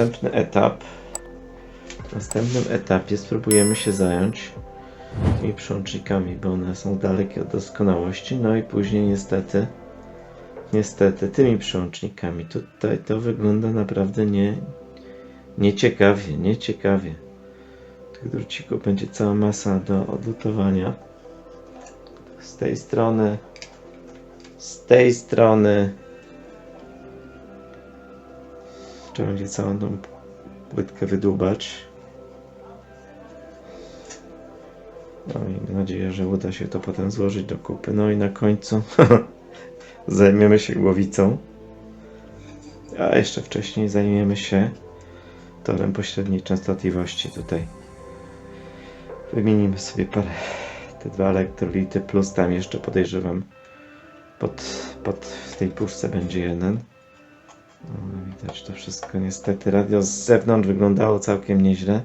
następny etap. W następnym etapie spróbujemy się zająć tymi przełącznikami, bo one są dalekie od doskonałości. No i później niestety, niestety tymi przełącznikami. Tutaj to wygląda naprawdę nie, nieciekawie, nieciekawie. Tych drucików będzie cała masa do odlutowania. Z tej strony, z tej strony. Trzeba będzie całą tą płytkę wydłubać. No i mam nadzieję, że uda się to potem złożyć do kupy. No i na końcu zajmiemy się głowicą. A jeszcze wcześniej zajmiemy się torem pośredniej częstotliwości tutaj. Wymienimy sobie parę, te dwa elektrolity, plus tam jeszcze podejrzewam pod, pod w tej puszce będzie jeden. Widać to wszystko. Niestety radio z zewnątrz wyglądało całkiem nieźle.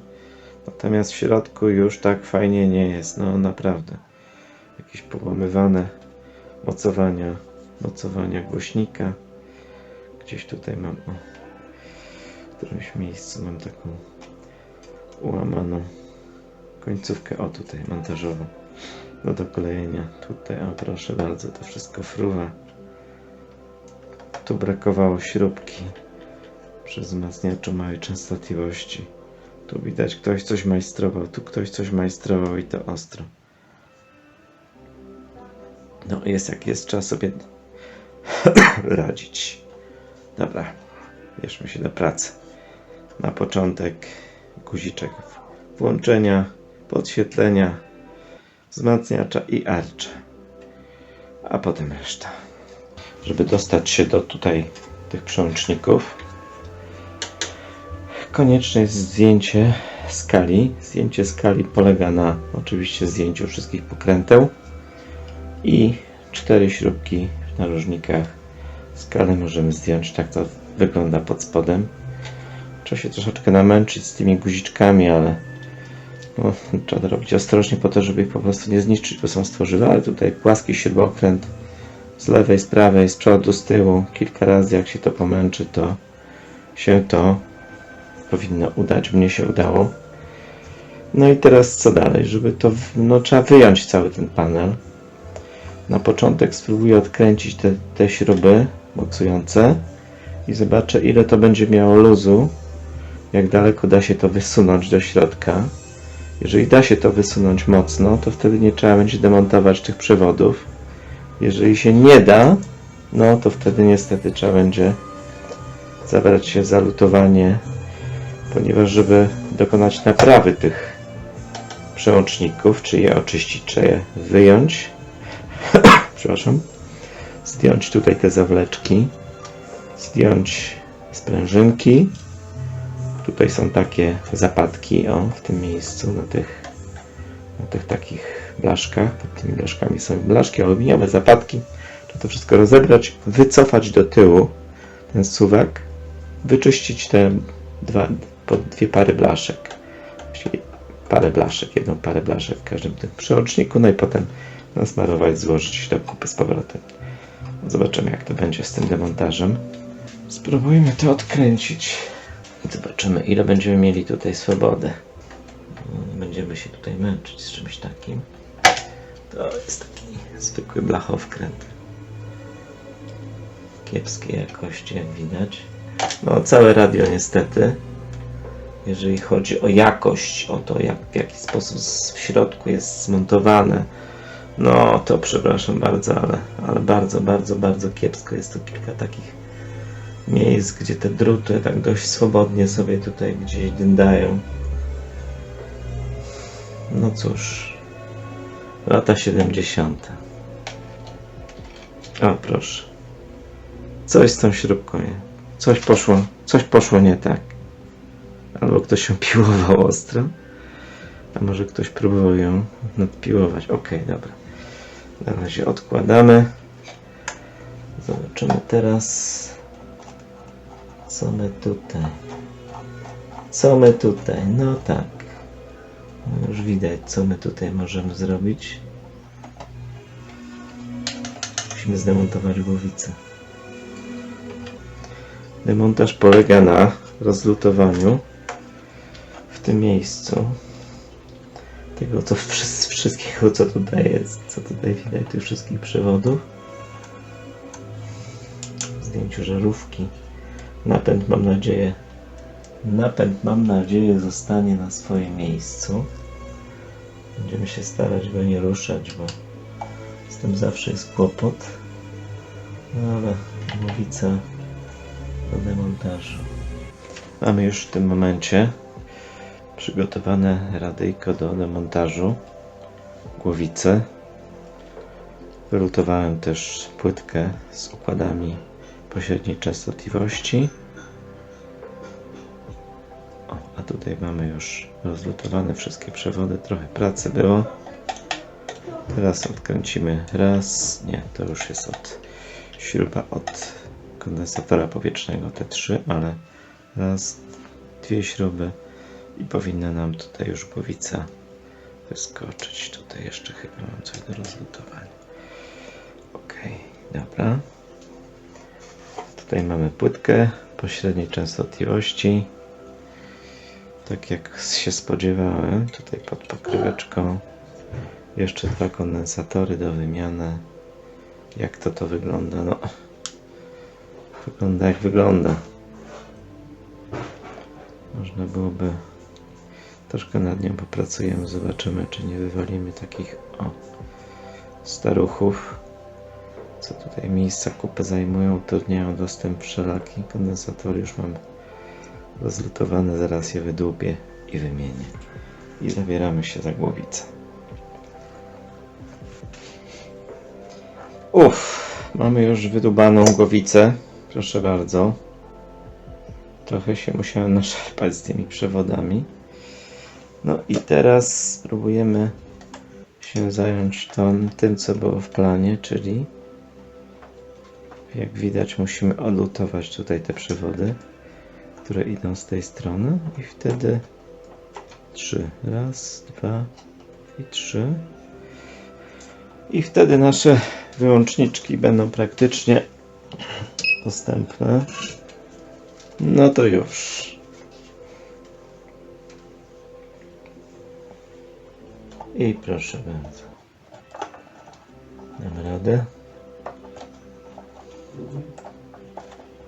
Natomiast w środku już tak fajnie nie jest. No naprawdę. Jakieś połamywane mocowania, mocowania głośnika. Gdzieś tutaj mam, o, w którymś miejscu mam taką ułamaną końcówkę, o tutaj montażową. Do klejenia. Tutaj, o proszę bardzo, to wszystko fruwa. Tu brakowało śrubki przy wzmacniaczu małej częstotliwości. Tu widać ktoś coś majstrował, tu ktoś coś majstrował i to ostro. No jest jak jest, trzeba sobie radzić. Dobra, bierzmy się do pracy. Na początek guziczek włączenia, podświetlenia, wzmacniacza i arcza. A potem reszta. Żeby dostać się do tutaj tych przełączników, konieczne jest zdjęcie skali. Zdjęcie skali polega na oczywiście zdjęciu wszystkich pokręteł i cztery śrubki w narożnikach. Skalę możemy zdjąć, tak to wygląda pod spodem. Trzeba się troszeczkę namęczyć z tymi guziczkami, ale no, trzeba to robić ostrożnie po to, żeby ich po prostu nie zniszczyć, bo są stworzywe, ale tutaj płaski śrubokręt z lewej, z prawej, z przodu, z tyłu. Kilka razy jak się to pomęczy, to się to powinno udać. Mnie się udało. No i teraz co dalej? Żeby to, no trzeba wyjąć cały ten panel. Na początek spróbuję odkręcić te, te śruby boksujące i zobaczę ile to będzie miało luzu. Jak daleko da się to wysunąć do środka. Jeżeli da się to wysunąć mocno, to wtedy nie trzeba będzie demontować tych przewodów. Jeżeli się nie da, no to wtedy niestety trzeba będzie zabrać się za lutowanie, ponieważ żeby dokonać naprawy tych przełączników, czy je oczyścić, czy je wyjąć, przepraszam, zdjąć tutaj te zawleczki, zdjąć sprężynki, tutaj są takie zapadki, o, w tym miejscu, na tych, na tych takich blaszkach, pod tymi blaszkami są blaszki aluminiowe, zapadki, trzeba to wszystko rozebrać, wycofać do tyłu ten suwak, wyczyścić te dwa, po dwie pary blaszek, właściwie parę blaszek, jedną parę blaszek w każdym tym przełączniku, no i potem nasmarować, złożyć do kupy z powrotem. Zobaczymy jak to będzie z tym demontażem. Spróbujmy to odkręcić. Zobaczymy ile będziemy mieli tutaj swobody. Nie będziemy się tutaj męczyć z czymś takim. To jest taki zwykły blachowkręt. Kiepskiej jakości jak widać. No całe radio niestety. Jeżeli chodzi o jakość, o to jak, w jaki sposób w środku jest zmontowane, no to przepraszam bardzo, ale, ale bardzo, bardzo, bardzo kiepsko. Jest tu kilka takich miejsc, gdzie te druty tak dość swobodnie sobie tutaj gdzieś dyndają. No cóż, lata 70. O proszę. Coś z tą śrubką nie. Coś poszło, coś poszło nie tak. Albo ktoś ją piłował ostro, a może ktoś próbował ją nadpiłować. Okej, dobra. Na razie odkładamy. Zobaczymy teraz, co my tutaj. Co my tutaj? No tak. Już widać, co my tutaj możemy zrobić. Musimy zdemontować głowicę. Demontaż polega na rozlutowaniu w tym miejscu tego co wszy- wszystkiego co tutaj jest, co tutaj widać, tych wszystkich przewodów. Zdjęciu żarówki. Napęd mam nadzieję napęd mam nadzieję zostanie na swoim miejscu. Będziemy się starać go nie ruszać, bo z tym zawsze jest kłopot. No ale głowica do demontażu. Mamy już w tym momencie przygotowane radyjko do demontażu głowicy. Wylutowałem też płytkę z układami pośredniej częstotliwości. Tutaj mamy już rozlutowane wszystkie przewody. Trochę pracy było. Teraz odkręcimy raz. Nie, to już jest od śruba od kondensatora powietrznego T3, ale raz, dwie śruby i powinna nam tutaj już głowica wyskoczyć. Tutaj jeszcze chyba mam coś do rozlutowania. Ok, dobra. Tutaj mamy płytkę pośredniej częstotliwości. Tak jak się spodziewałem, tutaj pod pokryweczką jeszcze dwa kondensatory do wymiany. Jak to to wygląda? No, wygląda jak wygląda. Można byłoby troszkę nad nią popracujemy, zobaczymy, czy nie wywalimy takich o staruchów, co tutaj miejsca kupę zajmują, utrudniają dostęp wszelaki. Kondensatory już mam rozlutowane, zaraz je wydłubię i wymienię. I zabieramy się za głowicę. Uff, mamy już wydubaną głowicę. Proszę bardzo. Trochę się musiałem naszarpać z tymi przewodami. No i teraz spróbujemy się zająć tym, co było w planie, czyli jak widać musimy odlutować tutaj te przewody, które idą z tej strony i wtedy trzy. Raz, dwa i trzy. I wtedy nasze wyłączniczki będą praktycznie dostępne. No to już. I proszę bardzo. Damy radę?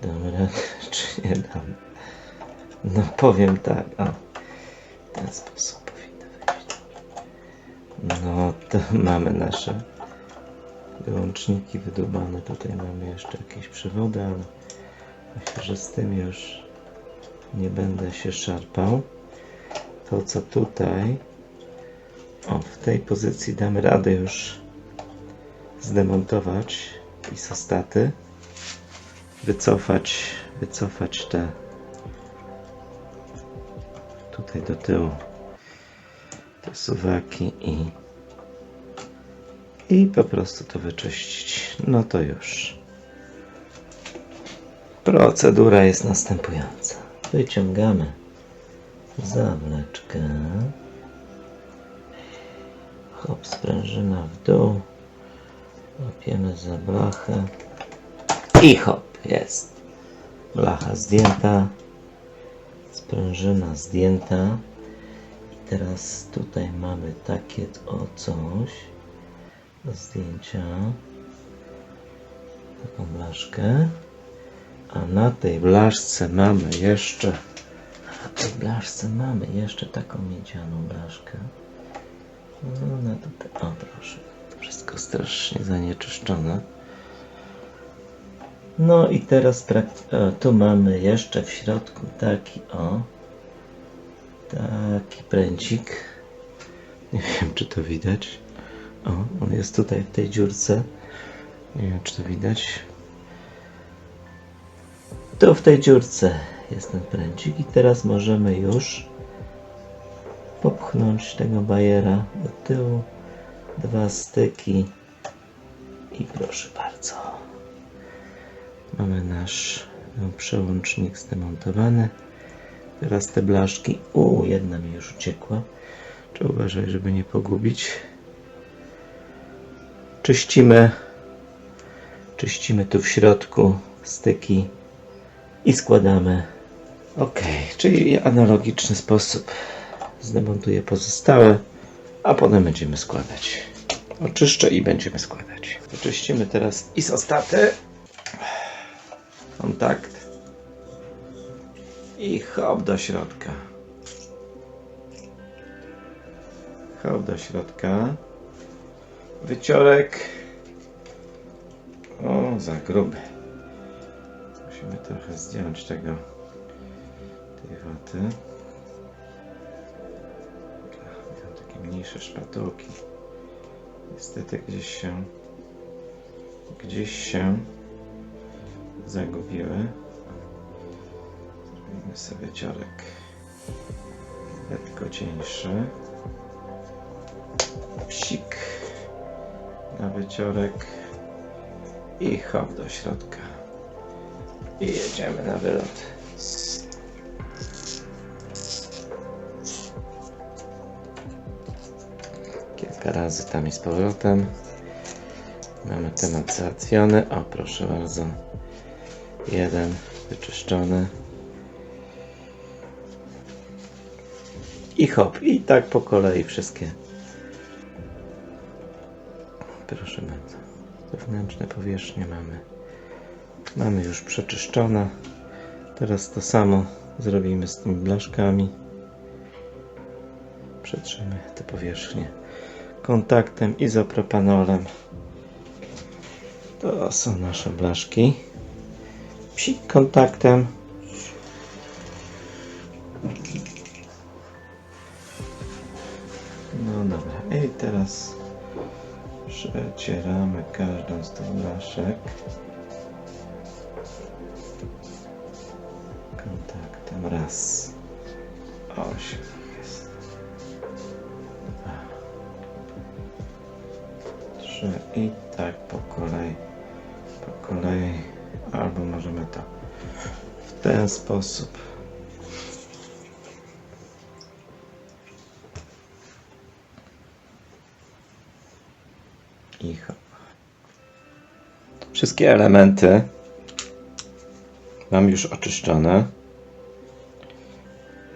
Damy radę, czy nie dam? No powiem tak, a w ten sposób powinno wyjść. No to mamy nasze wyłączniki wydubane. Tutaj mamy jeszcze jakieś przewody, ale myślę, że z tym już nie będę się szarpał. To co tutaj, o w tej pozycji damy radę już zdemontować isostaty, wycofać, wycofać te do tyłu te suwaki i i po prostu to wyczyścić. No to już. Procedura jest następująca. Wyciągamy zawleczkę. Hop, sprężyna w dół. Łapiemy za blachę. I hop, jest. Blacha zdjęta. Sprężyna zdjęta. I teraz tutaj mamy takie o coś do zdjęcia. Taką blaszkę. A na tej blaszce mamy jeszcze na tej blaszce mamy jeszcze taką miedzianą blaszkę. No, ona tutaj, o proszę, wszystko strasznie zanieczyszczone. No i teraz o, tu mamy jeszcze w środku taki o taki pręcik. Nie wiem czy to widać. O, on jest tutaj w tej dziurce. Nie wiem czy to widać. Tu w tej dziurce jest ten pręcik i teraz możemy już popchnąć tego bajera do tyłu. Dwa styki i proszę bardzo. Mamy nasz no, przełącznik zdemontowany. Teraz te blaszki. U, jedna mi już uciekła. Czy uważaj, żeby nie pogubić. Czyścimy. Czyścimy tu w środku styki i składamy. Ok, czyli analogiczny sposób zdemontuję pozostałe, a potem będziemy składać. Oczyszczę i będziemy składać. Oczyścimy teraz isostaty. Kontakt. I hop do środka. Hop do środka. Wyciorek. O, za gruby. Musimy trochę zdjąć tego tej waty. Miałem takie mniejsze szpatułki. Niestety gdzieś się gdzieś się zagubiły. Zrobimy sobie ciorek lekko cieńszy. Psik na wyciorek i hop do środka. I jedziemy na wylot. Kilka razy tam i z powrotem. Mamy temat załatwiony. O, proszę bardzo. Jeden wyczyszczony. I hop, i tak po kolei wszystkie. Proszę bardzo. Zewnętrzne powierzchnie mamy. Mamy już przeczyszczone. Teraz to samo zrobimy z tymi blaszkami. Przetrzymy te powierzchnie kontaktem izopropanolem. To są nasze blaszki. Psik kontaktem. No dobra, i teraz przecieramy każdą z tych blaszek sposób. I hop. Wszystkie elementy mam już oczyszczone.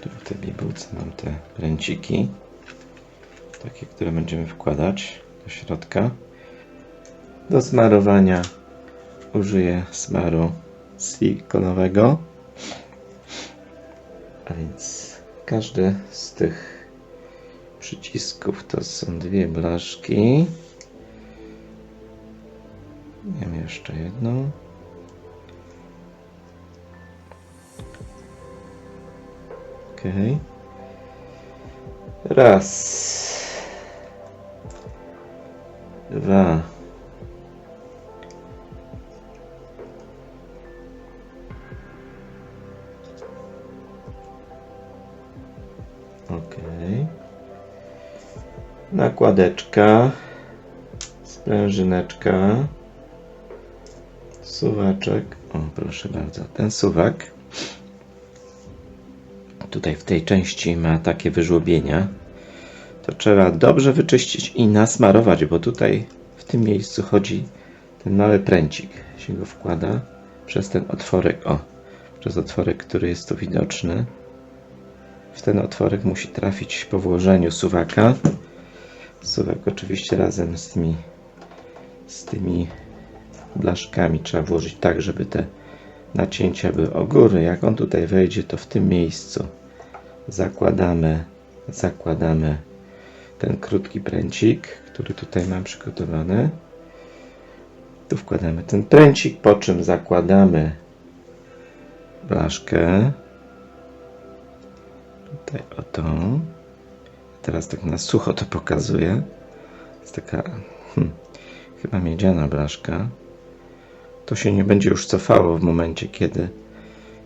Tu w tej bibułce mam te pręciki. Takie, które będziemy wkładać do środka. Do smarowania użyję smaru silikonowego. A więc każdy z tych przycisków to są dwie blaszki. Mam jeszcze jedną. Okej. Raz. Dwa. Okej. Nakładeczka. Sprężyneczka. Suwaczek. O, proszę bardzo. Ten suwak tutaj w tej części ma takie wyżłobienia. To trzeba dobrze wyczyścić i nasmarować, bo tutaj w tym miejscu chodzi ten mały pręcik. Się go wkłada przez ten otworek. O, przez otworek, który jest tu widoczny. W ten otworek musi trafić po włożeniu suwaka. Suwak oczywiście razem z tymi, z tymi blaszkami trzeba włożyć tak, żeby te nacięcia były o góry. Jak on tutaj wejdzie, to w tym miejscu zakładamy, zakładamy ten krótki pręcik, który tutaj mam przygotowany. Tu wkładamy ten pręcik, po czym zakładamy blaszkę. Tutaj o tą. Teraz tak na sucho to pokazuję. Jest taka hmm, chyba miedziana blaszka. To się nie będzie już cofało w momencie, kiedy,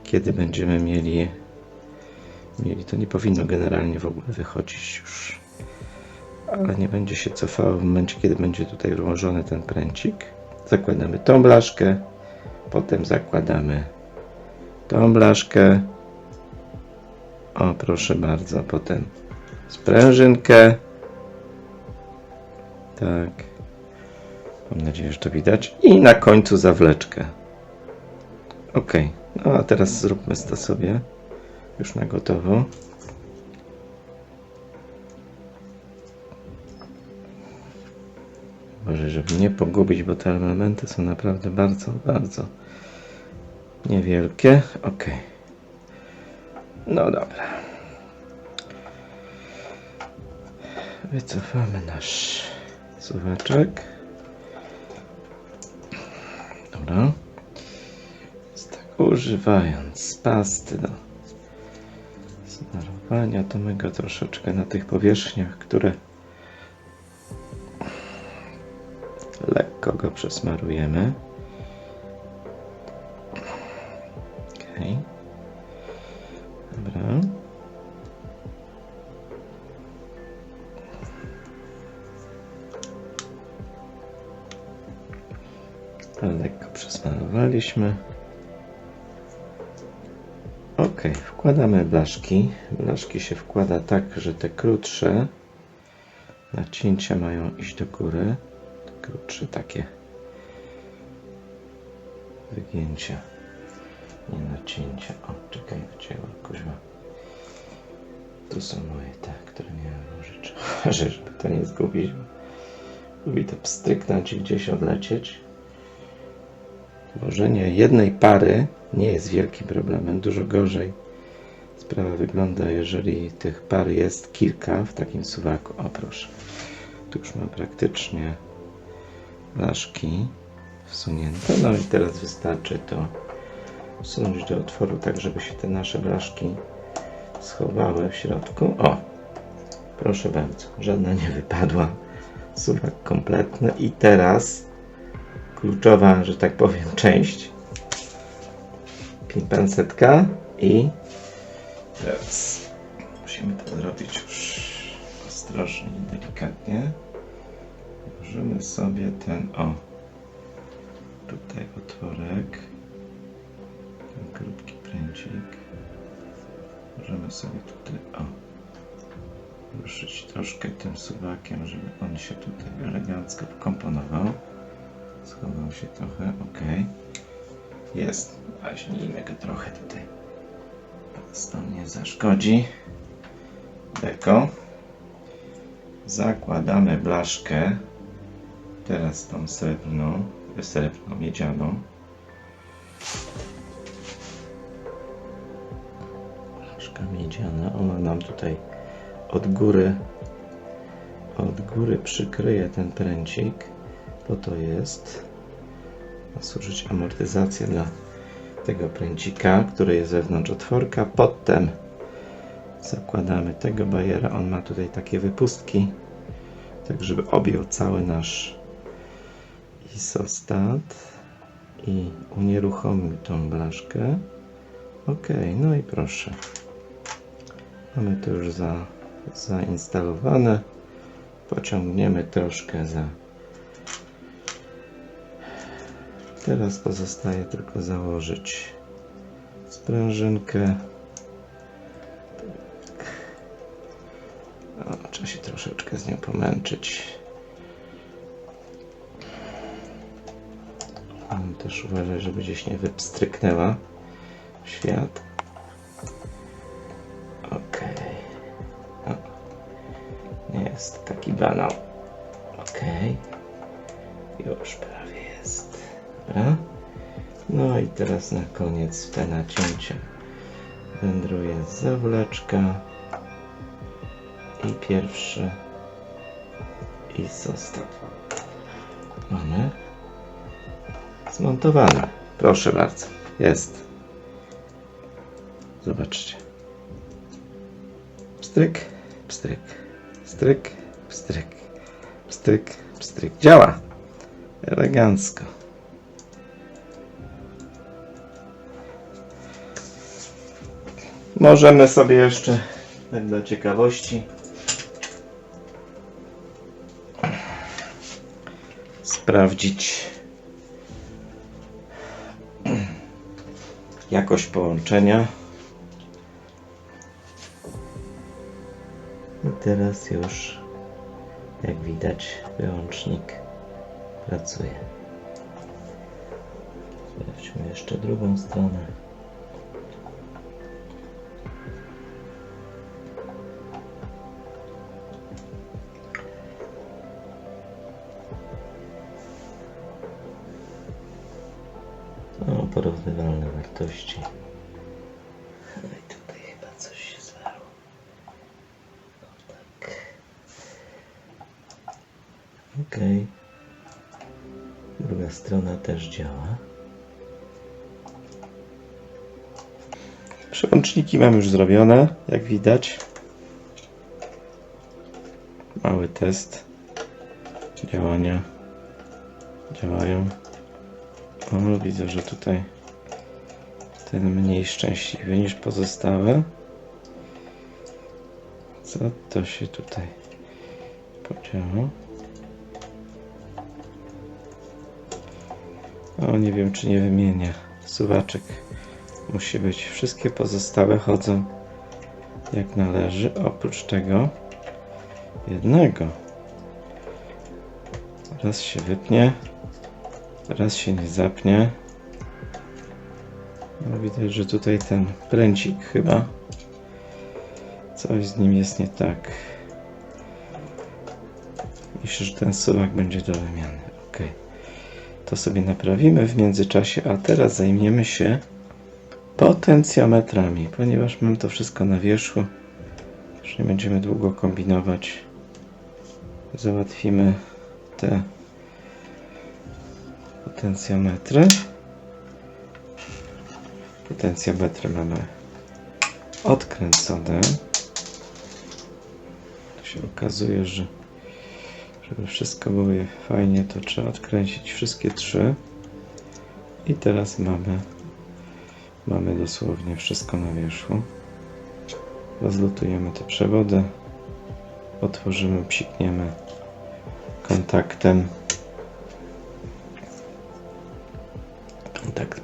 kiedy będziemy mieli, mieli. To nie powinno generalnie w ogóle wychodzić już. Ale nie będzie się cofało w momencie, kiedy będzie tutaj włożony ten pręcik. Zakładamy tą blaszkę, potem zakładamy tą blaszkę. O, proszę bardzo, potem sprężynkę. Tak. Mam nadzieję, że to widać. I na końcu zawleczkę. Ok, No a teraz zróbmy to sobie już na gotowo. Boże, żeby nie pogubić, bo te elementy są naprawdę bardzo, bardzo niewielkie. Ok. No dobra. Wycofamy nasz suwaczek. Dobra. Tak, używając pasty do smarowania, to my go troszeczkę na tych powierzchniach, które lekko go przesmarujemy. Okej. Lekko przesmarowaliśmy. Ok, wkładamy blaszki. Blaszki się wkłada tak, że te krótsze nacięcia mają iść do góry. Te krótsze takie wygięcia. Nie nacięcia. O, czekaj, wycięła kuźwa. Tu są moje te, które miałem włożyć. Żeby to nie zgubić. Lubi to pstryknąć i gdzieś odlecieć. Włożenie jednej pary nie jest wielkim problemem. Dużo gorzej sprawa wygląda, jeżeli tych par jest kilka w takim suwaku. O proszę. Tu już mam praktycznie blaszki wsunięte. No i teraz wystarczy to wsunąć do otworu, tak żeby się te nasze blaszki schowały w środku. O! Proszę bardzo, żadna nie wypadła. Suwak kompletny. I teraz kluczowa, że tak powiem, część. Pincetka i teraz musimy to zrobić już ostrożnie i delikatnie. Możemy sobie ten, o, tutaj otworek, ten krótki pręcik. Możemy sobie tutaj, o, ruszyć troszkę tym suwakiem, żeby on się tutaj elegancko wkomponował. Schował się trochę, ok. Jest. Waźnijmy go trochę tutaj. To nie zaszkodzi. Deko. Zakładamy blaszkę. Teraz tą srebrną, srebrną, miedzianą. Blaszka miedziana. Ona nam tutaj od góry od góry przykryje ten pręcik po to jest ma służyć amortyzacja dla tego pręcika, który jest wewnątrz otworka. Potem zakładamy tego bajera. On ma tutaj takie wypustki, tak żeby objął cały nasz isostat i unieruchomił tą blaszkę. Ok, no i proszę. Mamy to już za, zainstalowane. Pociągniemy troszkę za Teraz pozostaje tylko założyć sprężynkę. O, trzeba się troszeczkę z nią pomęczyć. Mam też uważać, żeby gdzieś nie wypstryknęła świat. Koniec te nacięcia wędruje zawleczka i pierwszy isostat. Mamy zmontowane. Proszę bardzo. Jest. Zobaczcie. Pstryk, pstryk, pstryk, pstryk, pstryk, pstryk. Działa. Elegancko. Możemy sobie jeszcze, tak dla ciekawości, sprawdzić jakość połączenia. I teraz już, jak widać, wyłącznik pracuje. Sprawdźmy jeszcze drugą stronę. Porównywalne wartości. No i tutaj chyba coś się zwarło. O tak. Okej. Druga strona też działa. Przełączniki mam już zrobione, jak widać. Mały test działania. Działają. O, widzę, że tutaj ten mniej szczęśliwy niż pozostałe. Co to się tutaj podziało? O, nie wiem, czy nie wymienia. Suwaczek musi być. Wszystkie pozostałe chodzą jak należy, oprócz tego jednego. Raz się wypnie, raz się nie zapnie. No, widać, że tutaj ten pręcik chyba coś z nim jest nie tak. Myślę, że ten suwak będzie do wymiany. Ok. To sobie naprawimy w międzyczasie, a teraz zajmiemy się potencjometrami, ponieważ mam to wszystko na wierzchu. Już nie będziemy długo kombinować. Załatwimy te potencjometry. Potencjometry mamy odkręcone. Tu się okazuje, że żeby wszystko było fajnie, to trzeba odkręcić wszystkie trzy. I teraz mamy mamy dosłownie wszystko na wierzchu. Rozlutujemy te przewody. Otworzymy, psikniemy kontaktem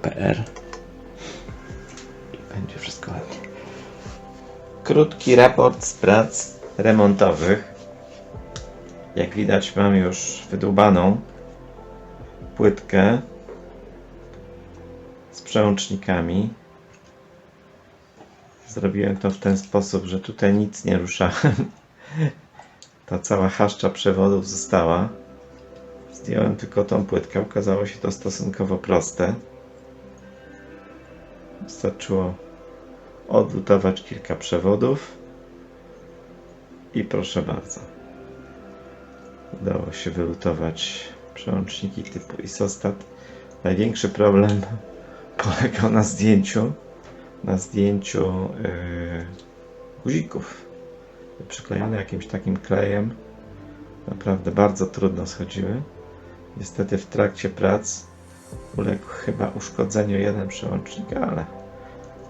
PR i będzie wszystko ładnie. Krótki raport z prac remontowych. Jak widać mam już wydłubaną płytkę z przełącznikami. Zrobiłem to w ten sposób, że tutaj nic nie ruszałem. Ta cała haszcza przewodów została. Zdjąłem tylko tą płytkę. Okazało się to stosunkowo proste. Wystarczyło odlutować kilka przewodów. I proszę bardzo. Udało się wylutować przełączniki typu ISOSTAT. Największy problem polegał na zdjęciu na zdjęciu yy, guzików przyklejone jakimś takim klejem naprawdę bardzo trudno schodziły niestety w trakcie prac uległ chyba uszkodzeniu jeden przełącznik ale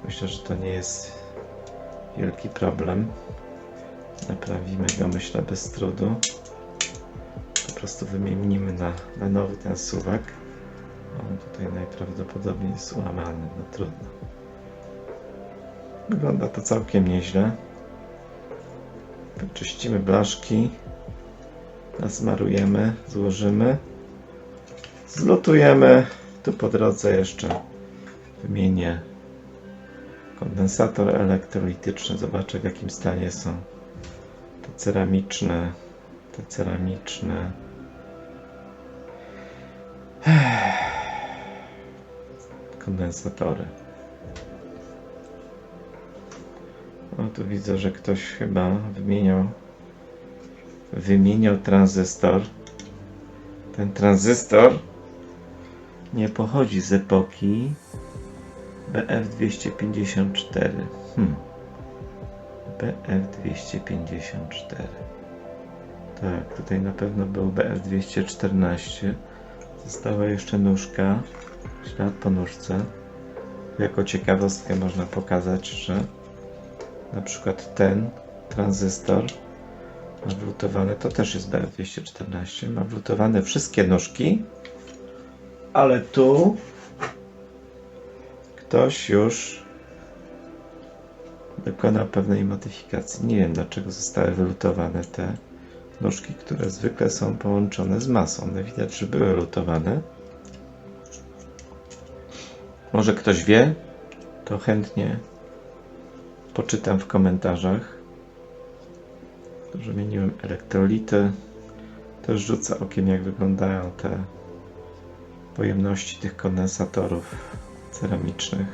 myślę, że to nie jest wielki problem. Naprawimy go myślę bez trudu. Po prostu wymienimy na, na nowy ten suwak. On tutaj najprawdopodobniej jest ułamany, no trudno. Wygląda to całkiem nieźle. Wyczyścimy blaszki, nasmarujemy, złożymy, zlutujemy. Tu po drodze jeszcze wymienię kondensator elektrolityczny. Zobaczę w jakim stanie są te ceramiczne, te ceramiczne kondensatory. O, tu widzę, że ktoś chyba wymieniał wymieniał tranzystor. Ten tranzystor nie pochodzi z epoki BF254. Hmm. BF254. Tak, tutaj na pewno był BF214. Została jeszcze nóżka, ślad po nóżce. Jako ciekawostkę można pokazać, że na przykład ten tranzystor ma wlutowane, to też jest BF214, ma wlutowane wszystkie nóżki, ale tu ktoś już dokonał pewnej modyfikacji. Nie wiem dlaczego zostały wylutowane te nóżki, które zwykle są połączone z masą. No widać, że były lutowane. Może ktoś wie? To chętnie poczytam w komentarzach. Wymieniłem elektrolity. Też rzucę okiem, jak wyglądają te pojemności tych kondensatorów ceramicznych.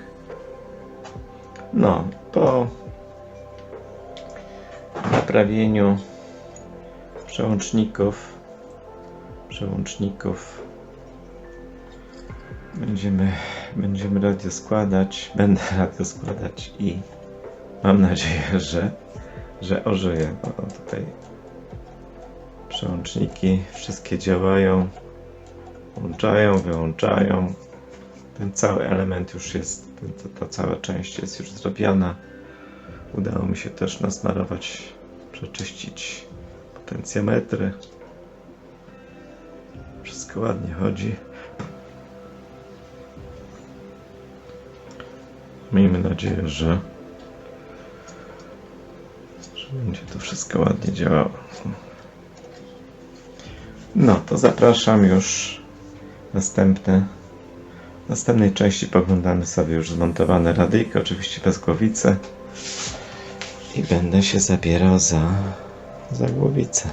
No, po naprawieniu przełączników przełączników będziemy, będziemy radio składać będę radio składać i mam nadzieję, że że ożyje bo tutaj przełączniki wszystkie działają włączają, wyłączają ten cały element już jest ta, ta cała część jest już zrobiona udało mi się też nasmarować przeczyścić potencjometry wszystko ładnie chodzi. Miejmy nadzieję, że, że będzie to wszystko ładnie działało. No, to zapraszam już następne. W następnej części poglądamy sobie już zmontowane radyjko, oczywiście bez głowicy. I będę się zabierał za, za głowicę.